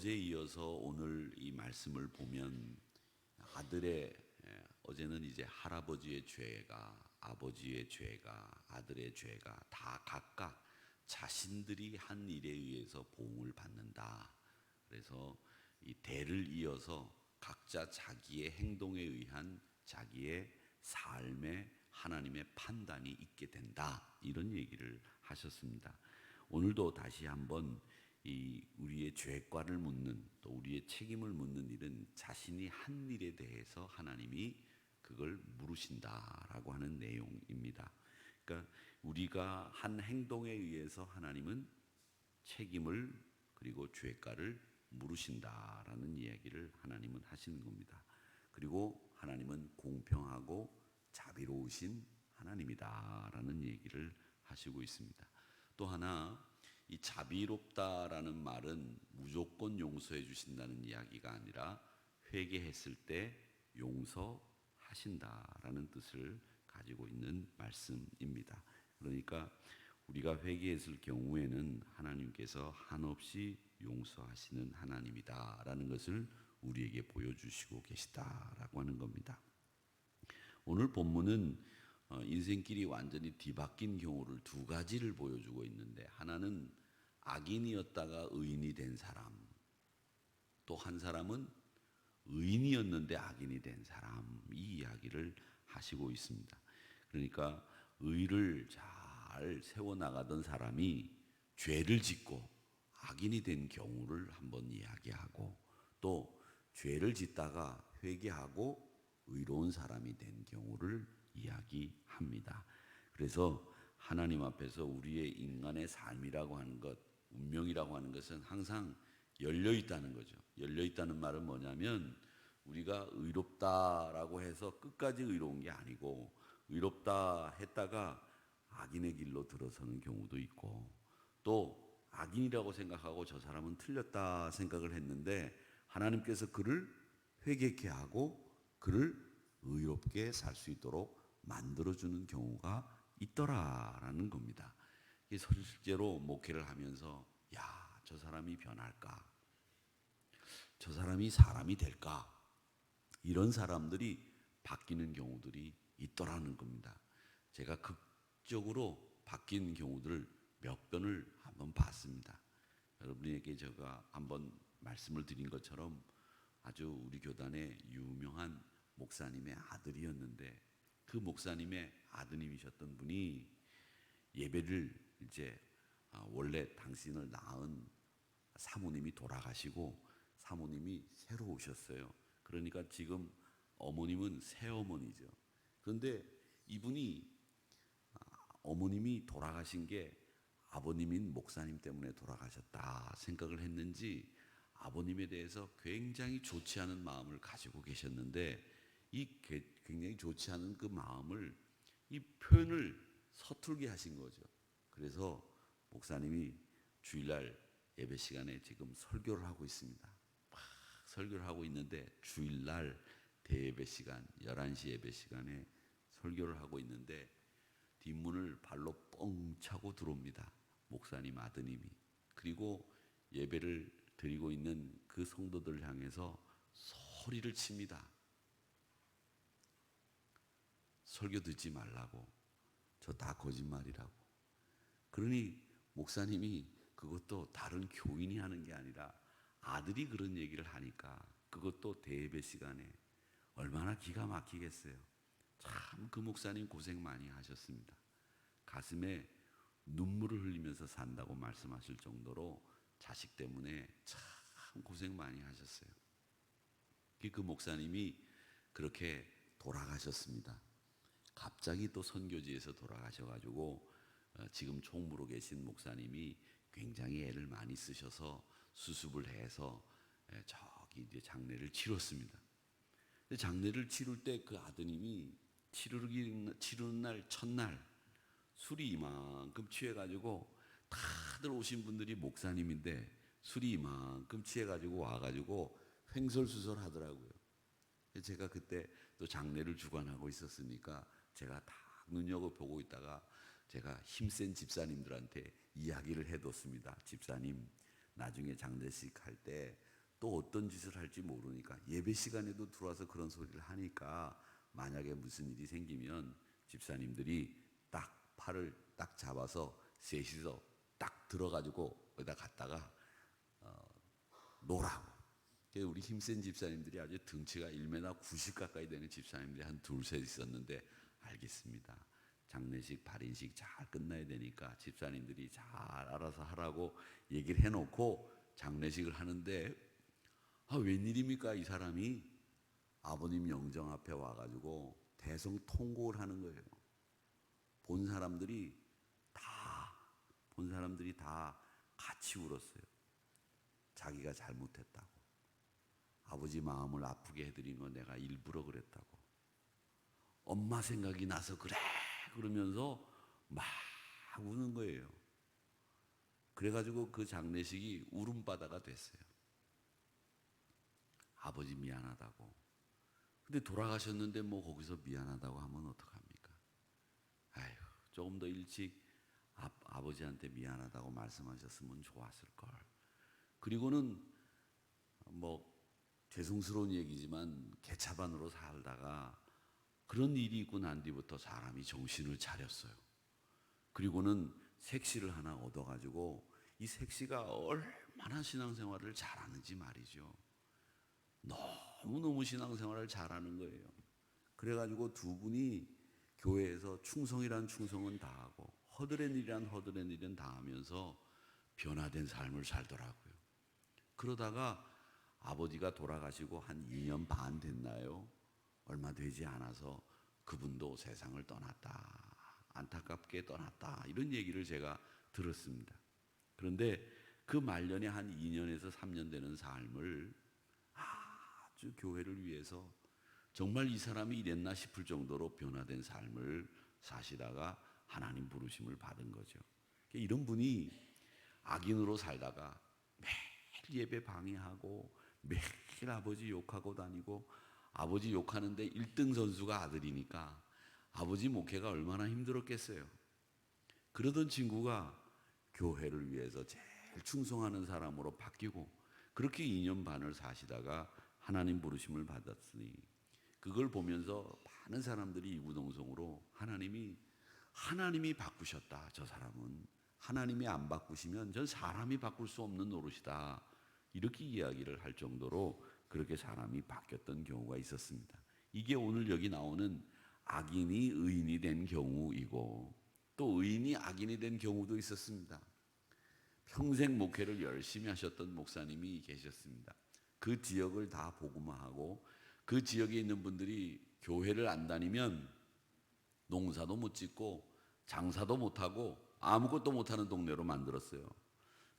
어제 이어서 오늘 이 말씀을 보면 아들의 예, 어제는 이제 할아버지의 죄가 아버지의 죄가 아들의 죄가 다 각각 자신들이 한 일에 의해서 보응을 받는다. 그래서 이 대를 이어서 각자 자기의 행동에 의한 자기의 삶에 하나님의 판단이 있게 된다. 이런 얘기를 하셨습니다. 오늘도 다시 한번 이 우리의 죄과를 묻는 또 우리의 책임을 묻는 일은 자신이 한 일에 대해서 하나님이 그걸 물으신다라고 하는 내용입니다. 그러니까 우리가 한 행동에 의해서 하나님은 책임을 그리고 죄가를 물으신다라는 이야기를 하나님은 하시는 겁니다. 그리고 하나님은 공평하고 자비로우신 하나님이다라는 얘기를 하시고 있습니다. 또 하나 이 자비롭다라는 말은 무조건 용서해 주신다는 이야기가 아니라 회개했을 때 용서하신다라는 뜻을 가지고 있는 말씀입니다. 그러니까 우리가 회개했을 경우에는 하나님께서 한없이 용서하시는 하나님이다라는 것을 우리에게 보여주시고 계시다라고 하는 겁니다. 오늘 본문은 어, 인생길이 완전히 뒤바뀐 경우를 두 가지를 보여주고 있는데 하나는 악인이었다가 의인이 된 사람, 또 한 사람은 의인이었는데 악인이 된 사람 이 이야기를 하시고 있습니다. 그러니까 의를 잘 세워 나가던 사람이 죄를 짓고 악인이 된 경우를 한번 이야기하고 또 죄를 짓다가 회개하고 의로운 사람이 된 경우를 이야기합니다. 그래서 하나님 앞에서 우리의 인간의 삶이라고 하는 것, 운명이라고 하는 것은 항상 열려 있다는 거죠. 열려 있다는 말은 뭐냐면 우리가 의롭다라고 해서 끝까지 의로운 게 아니고 의롭다 했다가 악인의 길로 들어서는 경우도 있고 또 악인이라고 생각하고 저 사람은 틀렸다 생각을 했는데 하나님께서 그를 회개케 하고 그를 의롭게 살 수 있도록 만들어 주는 경우가 있더라라는 겁니다. 실제로 목회를 하면서 야 저 사람이 변할까? 저 사람이 사람이 될까? 이런 사람들이 바뀌는 경우들이 있더라는 겁니다. 제가 극적으로 바뀐 경우들을 몇 번을 한번 봤습니다. 여러분에게 제가 한번 말씀을 드린 것처럼 아주 우리 교단의 유명한 목사님의 아들이었는데 그 목사님의 아드님이셨던 분이 예배를 이제 아, 원래 당신을 낳은 사모님이 돌아가시고 사모님이 새로 오셨어요. 그러니까 지금 어머님은 새어머니죠. 그런데 이분이 아, 어머님이 돌아가신 게 아버님인 목사님 때문에 돌아가셨다 생각을 했는지 아버님에 대해서 굉장히 좋지 않은 마음을 가지고 계셨는데 이 굉장히 좋지 않은 그 마음을 이 표현을 서툴게 하신 거죠. 그래서 목사님이 주일날 예배 시간에 지금 설교를 하고 있습니다. 막 설교를 하고 있는데 주일날 대예배 시간 11시 예배 시간에 설교를 하고 있는데 뒷문을 발로 뻥 차고 들어옵니다. 목사님 아드님이. 그리고 예배를 드리고 있는 그 성도들 향해서 소리를 칩니다. 설교 듣지 말라고. 저 다 거짓말이라고. 그러니 목사님이 그것도 다른 교인이 하는 게 아니라 아들이 그런 얘기를 하니까 그것도 대예배 시간에 얼마나 기가 막히겠어요. 참 그 목사님 고생 많이 하셨습니다. 가슴에 눈물을 흘리면서 산다고 말씀하실 정도로 자식 때문에 참 고생 많이 하셨어요. 그 목사님이 그렇게 돌아가셨습니다. 갑자기 또 선교지에서 돌아가셔가지고 어, 지금 총무로 계신 목사님이 굉장히 애를 많이 쓰셔서 수습을 해서 저기 이제 장례를 치렀습니다. 장례를 치를 때 그 아드님이 치르기 치르는 날 첫날 술이 이만큼 취해가지고 다들 오신 분들이 목사님인데 술이 이만큼 취해가지고 와가지고 횡설수설 하더라고요. 제가 그때 또 장례를 주관하고 있었으니까 제가 다 눈여겨 보고 있다가 제가 힘센 집사님들한테 이야기를 해뒀습니다. 집사님, 나중에 장례식 할 때 또 어떤 짓을 할지 모르니까 예배 시간에도 들어와서 그런 소리를 하니까 만약에 무슨 일이 생기면 집사님들이 딱 팔을 딱 잡아서 셋이서 딱 들어가지고 거기다 갔다가 어, 노라고. 우리 힘센 집사님들이 아주 등치가 1m 90 가까이 되는 집사님들이 한 둘 셋 있었는데 알겠습니다. 장례식 발인식 잘 끝나야 되니까 집사님들이 잘 알아서 하라고 얘기를 해놓고 장례식을 하는데 아 웬일입니까 이 사람이 아버님 영정 앞에 와가지고 대성 통곡을 하는 거예요. 본 사람들이 다 본 사람들이 다 같이 울었어요. 자기가 잘못했다고. 아버지 마음을 아프게 해드린 건 내가 일부러 그랬다고. 엄마 생각이 나서 그래 그러면서 막 우는 거예요. 그래가지고 그 장례식이 울음바다가 됐어요. 아버지 미안하다고. 근데 돌아가셨는데 뭐 거기서 미안하다고 하면 어떡합니까? 아휴, 조금 더 일찍 아, 아버지한테 미안하다고 말씀하셨으면 좋았을 걸. 그리고는 뭐 죄송스러운 얘기지만 개차반으로 살다가 그런 일이 있고 난 뒤부터 사람이 정신을 차렸어요. 그리고는 색시를 하나 얻어가지고 이 색시가 얼마나 신앙생활을 잘하는지 말이죠. 너무너무 신앙생활을 잘하는 거예요. 그래가지고 두 분이 교회에서 충성이란 충성은 다 하고 허드렛 일이란 허드렛 일은 다 하면서 변화된 삶을 살더라고요. 그러다가 아버지가 돌아가시고 한 2년 반 됐나요? 얼마 되지 않아서 그분도 세상을 떠났다. 안타깝게 떠났다. 이런 얘기를 제가 들었습니다. 그런데 그 말년에 한 2년에서 3년 되는 삶을 아주 교회를 위해서 정말 이 사람이 이랬나 싶을 정도로 변화된 삶을 사시다가 하나님 부르심을 받은 거죠. 이런 분이 악인으로 살다가 매일 예배 방해하고 매일 아버지 욕하고 다니고 아버지 욕하는데 1등 선수가 아들이니까 아버지 목회가 얼마나 힘들었겠어요. 그러던 친구가 교회를 위해서 제일 충성하는 사람으로 바뀌고 그렇게 2년 반을 사시다가 하나님 부르심을 받았으니 그걸 보면서 많은 사람들이 이구동성으로 하나님이 하나님이 바꾸셨다. 저 사람은 하나님이 안 바꾸시면 전 사람이 바꿀 수 없는 노릇이다. 이렇게 이야기를 할 정도로 그렇게 사람이 바뀌었던 경우가 있었습니다. 이게 오늘 여기 나오는 악인이 의인이 된 경우이고 또 의인이 악인이 된 경우도 있었습니다. 평생 목회를 열심히 하셨던 목사님이 계셨습니다. 그 지역을 다 복음화하고 그 지역에 있는 분들이 교회를 안 다니면 농사도 못 짓고 장사도 못 하고 아무것도 못 하는 동네로 만들었어요.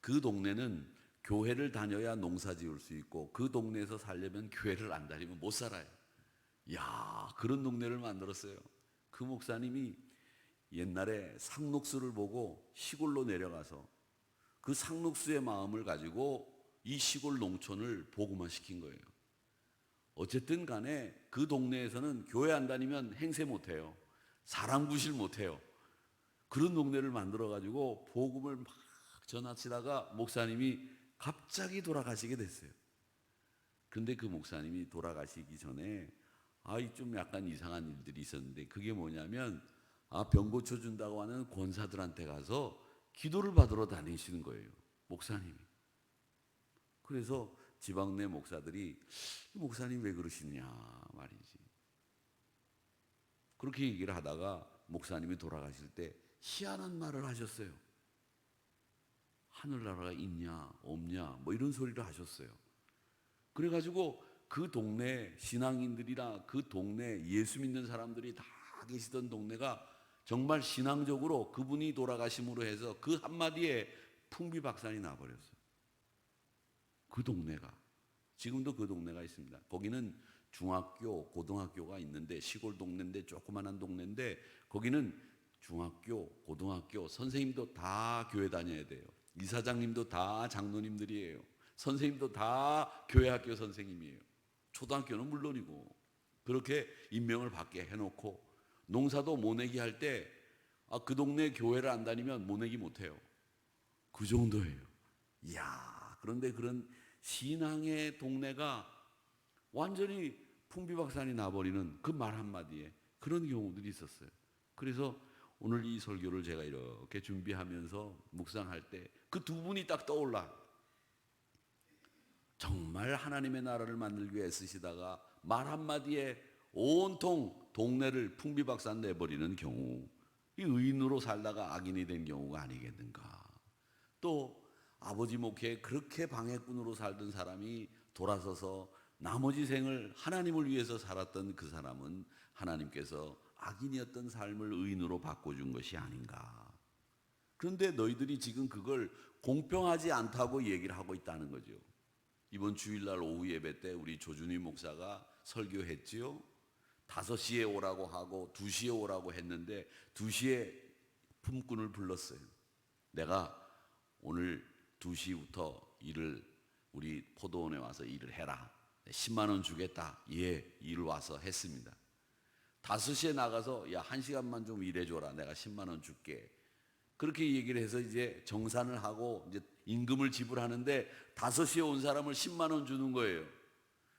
그 동네는 교회를 다녀야 농사 지을 수 있고 그 동네에서 살려면 교회를 안 다니면 못 살아요. 야, 그런 동네를 만들었어요. 그 목사님이 옛날에 상록수를 보고 시골로 내려가서 그 상록수의 마음을 가지고 이 시골 농촌을 복음화 시킨 거예요. 어쨌든 간에 그 동네에서는 교회 안 다니면 행세 못 해요. 사람 구실 못 해요. 그런 동네를 만들어 가지고 복음을 막 전하시다가 목사님이 갑자기 돌아가시게 됐어요. 근데 그 목사님이 돌아가시기 전에 아이 좀 약간 이상한 일들이 있었는데 그게 뭐냐면 아 병 고쳐 준다고 하는 권사들한테 가서 기도를 받으러 다니시는 거예요. 목사님이. 그래서 지방 내 목사들이 목사님 왜 그러시냐 말이지. 그렇게 얘기를 하다가 목사님이 돌아가실 때 희한한 말을 하셨어요. 하늘나라가 있냐 없냐 뭐 이런 소리를 하셨어요. 그래가지고 그 동네 신앙인들이나 그 동네 예수 믿는 사람들이 다 계시던 동네가 정말 신앙적으로 그분이 돌아가심으로 해서 그 한마디에 풍비박산이 나버렸어요. 그 동네가 지금도 그 동네가 있습니다. 거기는 중학교, 고등학교가 있는데 시골 동네인데 조그만한 동네인데 거기는 중학교, 고등학교 선생님도 다 교회 다녀야 돼요. 이사장님도 다 장로님들이에요. 선생님도 다 교회 학교 선생님이에요. 초등학교는 물론이고 그렇게 임명을 받게 해놓고 농사도 모내기 할 때 아, 그 동네 교회를 안 다니면 모내기 못해요. 그 정도예요. 이야 그런데 그런 신앙의 동네가 완전히 풍비박산이 나버리는 그 말 한마디에 그런 경우들이 있었어요. 그래서 오늘 이 설교를 제가 이렇게 준비하면서 묵상할 때 그 두 분이 딱 떠올라. 정말 하나님의 나라를 만들기 위해 쓰시다가 말 한마디에 온통 동네를 풍비박산 내버리는 경우 이 의인으로 살다가 악인이 된 경우가 아니겠는가 또 아버지 목회에 그렇게 방해꾼으로 살던 사람이 돌아서서 나머지 생을 하나님을 위해서 살았던 그 사람은 하나님께서 악인이었던 삶을 의인으로 바꿔준 것이 아닌가 그런데 너희들이 지금 그걸 공평하지 않다고 얘기를 하고 있다는 거죠 이번 주일날 오후 예배 때 우리 조준희 목사가 설교했지요. 5시에 오라고 하고 2시에 오라고 했는데 2시에 품꾼을 불렀어요. 내가 오늘 2시부터 일을 우리 포도원에 와서 일을 해라. 10만 원 주겠다. 예, 일 와서 했습니다. 5시에 나가서 야, 1시간만 좀 일해 줘라. 내가 10만 원 줄게. 그렇게 얘기를 해서 이제 정산을 하고 이제 임금을 지불하는데 5시에 온 사람을 10만 원 주는 거예요.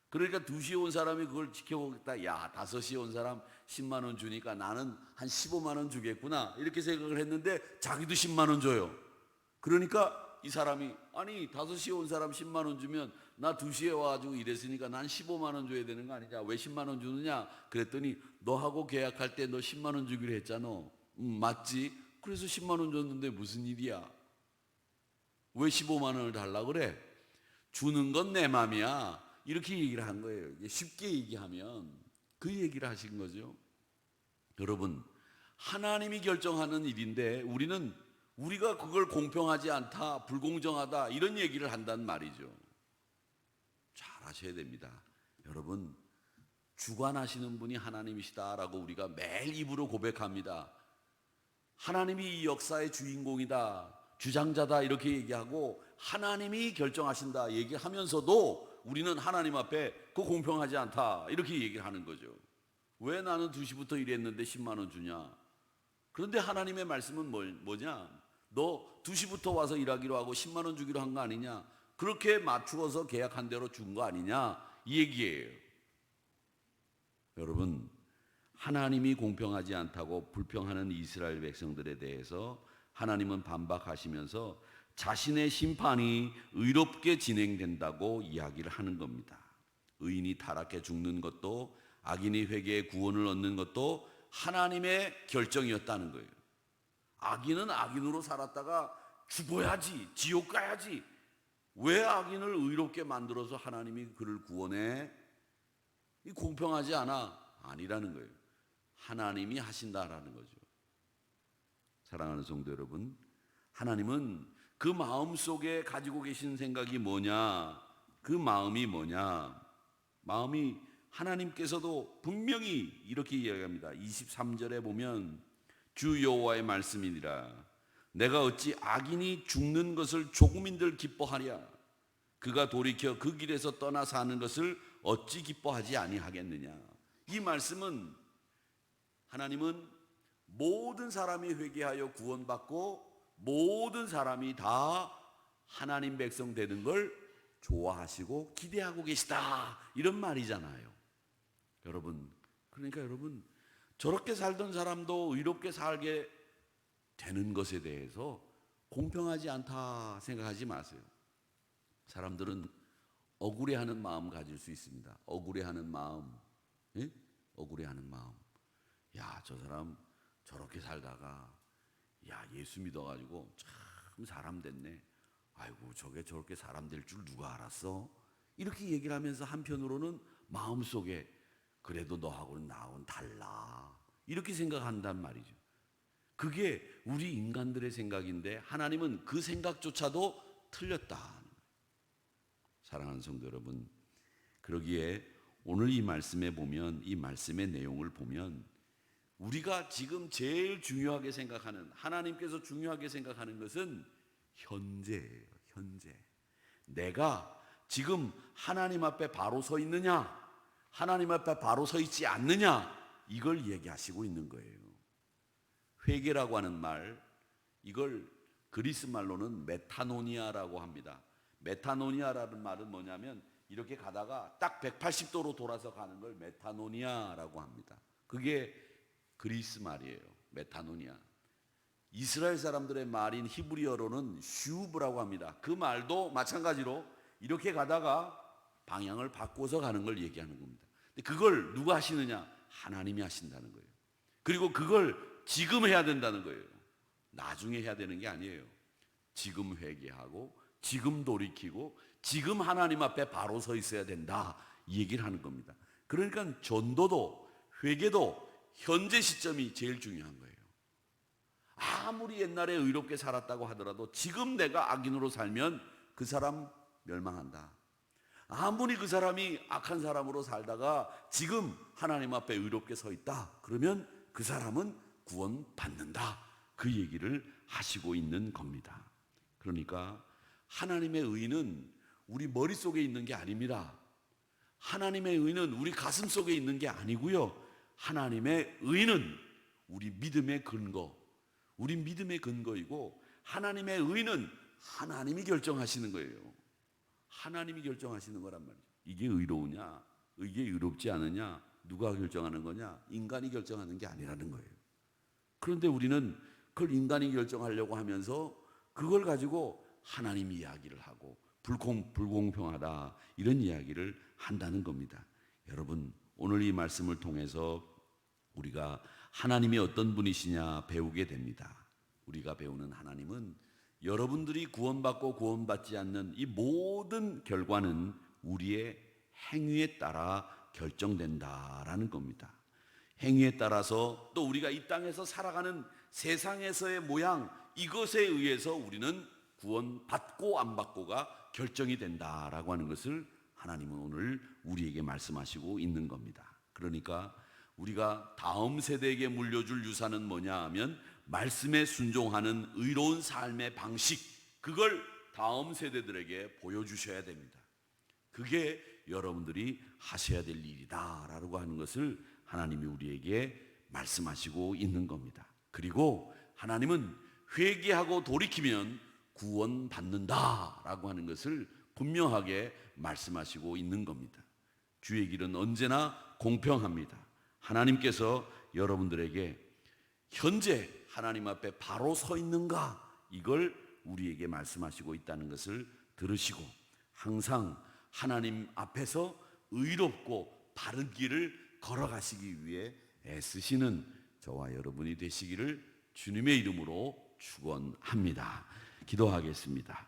그러니까 2시에 온 사람이 그걸 지켜보겠다. 야, 5시에 온 사람 10만 원 주니까 나는 한 15만 원 주겠구나. 이렇게 생각을 했는데 자기도 10만 원 줘요. 그러니까 이 사람이 아니 5시에 온 사람 10만 원 주면 나 2시에 와가지고 일했으니까 난 15만 원 줘야 되는 거 아니냐? 왜 10만 원 주느냐? 그랬더니 너하고 계약할 때 너 10만 원 주기로 했잖아. 음, 맞지? 그래서 10만 원 줬는데 무슨 일이야? 왜 15만 원을 달라 그래? 주는 건 내 맘이야. 이렇게 얘기를 한 거예요. 쉽게 얘기하면 그 얘기를 하신 거죠. 여러분 하나님이 결정하는 일인데 우리는 우리가 그걸 공평하지 않다, 불공정하다 이런 얘기를 한단 말이죠. 잘 아셔야 됩니다. 여러분 주관하시는 분이 하나님이시다라고 우리가 매일 입으로 고백합니다. 하나님이 이 역사의 주인공이다, 주장자다 이렇게 얘기하고 하나님이 결정하신다 얘기하면서도 우리는 하나님 앞에 그 공평하지 않다 이렇게 얘기를 하는 거죠. 왜 나는 2시부터 일했는데 10만 원 주냐? 그런데 하나님의 말씀은 뭐, 뭐냐? 너 2시부터 와서 일하기로 하고 10만 원 주기로 한 거 아니냐? 그렇게 맞추어서 계약한 대로 준 거 아니냐? 이 얘기예요. 여러분, 하나님이 공평하지 않다고 불평하는 이스라엘 백성들에 대해서 하나님은 반박하시면서 자신의 심판이 의롭게 진행된다고 이야기를 하는 겁니다. 의인이 타락해 죽는 것도 악인이 회개의 구원을 얻는 것도 하나님의 결정이었다는 거예요. 악인은 악인으로 살았다가 죽어야지, 지옥 가야지. 왜 악인을 의롭게 만들어서 하나님이 그를 구원해? 이 공평하지 않아. 아니라는 거예요. 하나님이 하신다라는 거죠. 사랑하는 성도 여러분, 하나님은 그 마음 속에 가지고 계신 생각이 뭐냐? 그 마음이 뭐냐? 마음이 하나님께서도 분명히 이렇게 이야기합니다. 23절에 보면 주 여호와의 말씀이니라. 내가 어찌 악인이 죽는 것을 조금인들 기뻐하랴? 그가 돌이켜 그 길에서 떠나 사는 것을 어찌 기뻐하지 아니하겠느냐? 이 말씀은 하나님은 모든 사람이 회개하여 구원받고 모든 사람이 다 하나님 백성 되는 걸 좋아하시고 기대하고 계시다. 이런 말이잖아요. 여러분 그러니까 여러분 저렇게 살던 사람도 의롭게 살게 되는 것에 대해서 공평하지 않다 생각하지 마세요. 사람들은 억울해하는 마음 가질 수 있습니다. 억울해하는 마음, 예? 억울해하는 마음. 야, 저 사람 저렇게 살다가 야 예수 믿어가지고 참 사람 됐네. 아이고 저게 저렇게 사람 될 줄 누가 알았어? 이렇게 얘기를 하면서 한편으로는 마음 속에 그래도 너하고는 나하고는 달라. 이렇게 생각한단 말이죠. 그게 우리 인간들의 생각인데 하나님은 그 생각조차도 틀렸다. 사랑하는 성도 여러분, 그러기에 오늘 이 말씀에 보면 이 말씀의 내용을 보면 우리가 지금 제일 중요하게 생각하는 하나님께서 중요하게 생각하는 것은 현재예요. 현재. 내가 지금 하나님 앞에 바로 서 있느냐? 하나님 앞에 바로 서 있지 않느냐? 이걸 얘기하시고 있는 거예요. 회개라고 하는 말, 이걸 그리스 말로는 메타노니아라고 합니다. 메타노니아라는 말은 뭐냐면 이렇게 가다가 딱 180도로 돌아서 가는 걸 메타노니아라고 합니다. 그게 그리스 말이에요. 메타노니아. 이스라엘 사람들의 말인 히브리어로는 슈브라고 합니다. 그 말도 마찬가지로 이렇게 가다가 방향을 바꿔서 가는 걸 얘기하는 겁니다. 근데 그걸 누가 하시느냐? 하나님이 하신다는 거예요. 그리고 그걸 지금 해야 된다는 거예요. 나중에 해야 되는 게 아니에요. 지금 회개하고 지금 돌이키고 지금 하나님 앞에 바로 서 있어야 된다. 이 얘기를 하는 겁니다. 그러니까 전도도 회개도 현재 시점이 제일 중요한 거예요. 아무리 옛날에 의롭게 살았다고 하더라도 지금 내가 악인으로 살면 그 사람 멸망한다. 아무리 그 사람이 악한 사람으로 살다가 지금 하나님 앞에 의롭게 서 있다. 그러면 그 사람은 구원받는다. 그 얘기를 하시고 있는 겁니다. 그러니까 하나님의 의는 우리 머릿속에 있는 게 아닙니다. 하나님의 의는 우리 가슴 속에 있는 게 아니고요. 하나님의 의는 우리 믿음의 근거, 우리 믿음의 근거이고 하나님의 의는 하나님이 결정하시는 거예요. 하나님이 결정하시는 거란 말이에요. 이게 의로우냐? 이게 의롭지 않으냐? 누가 결정하는 거냐? 인간이 결정하는 게 아니라는 거예요. 그런데 우리는 그걸 인간이 결정하려고 하면서 그걸 가지고 하나님 이야기를 하고 불공 불공평하다 이런 이야기를 한다는 겁니다. 여러분 오늘 이 말씀을 통해서 우리가 하나님이 어떤 분이시냐 배우게 됩니다. 우리가 배우는 하나님은 여러분들이 구원받고 구원받지 않는 이 모든 결과는 우리의 행위에 따라 결정된다라는 겁니다. 행위에 따라서 또 우리가 이 땅에서 살아가는 세상에서의 모양 이것에 의해서 우리는 구원받고 안 받고가 결정이 된다라고 하는 것을 하나님은 오늘 우리에게 말씀하시고 있는 겁니다. 그러니까 우리가 다음 세대에게 물려줄 유산은 뭐냐 하면 말씀에 순종하는 의로운 삶의 방식 그걸 다음 세대들에게 보여주셔야 됩니다. 그게 여러분들이 하셔야 될 일이다라고 하는 것을 하나님이 우리에게 말씀하시고 있는 겁니다. 그리고 하나님은 회개하고 돌이키면 구원받는다라고 하는 것을 분명하게 말씀하시고 있는 겁니다. 주의 길은 언제나 공평합니다. 하나님께서 여러분들에게 현재 하나님 앞에 바로 서 있는가 이걸 우리에게 말씀하시고 있다는 것을 들으시고 항상 하나님 앞에서 의롭고 바른 길을 걸어가시기 위해 애쓰시는 저와 여러분이 되시기를 주님의 이름으로 축원합니다. 기도하겠습니다.